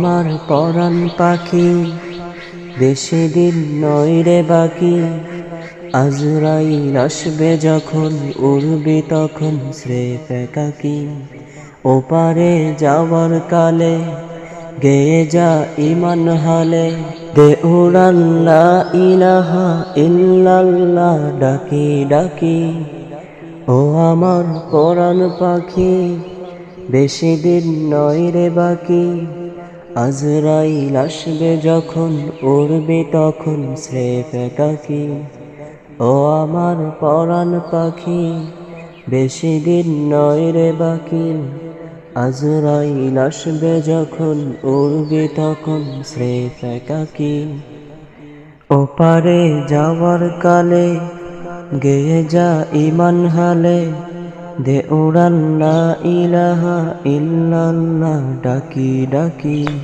আমার পরাণ পাখি, বেশি দিন নয় রে বাকি। আজরাইল আসবে যখন, উড়বি তখন স্রেফ একাকি। ওপারে যাওয়ার কালে, গেয়ে যা ইমান হালে। দে উড়াল্লা ইলাহা ইল্লাল্লাহ, ডাকি ডাকি। ও আমার পরাণ পাখি, বেশি দিন নয় রে বাকি। আজরাইল আসবে যখন, উড়বে তখন স্রেফ একাকি ও আমার পরাণ পাখি, বেশি দিন নয় রে বাকি। আজরাইল আসবে যখন, উড়বে তখন স্রেফ একাকি ওপারে যাওয়ার কালে গেয়ে যা ইমান হালে, দে উড়াল্লা ইলাহা ইল্লাল্লাহ, ডাকি ডাকি।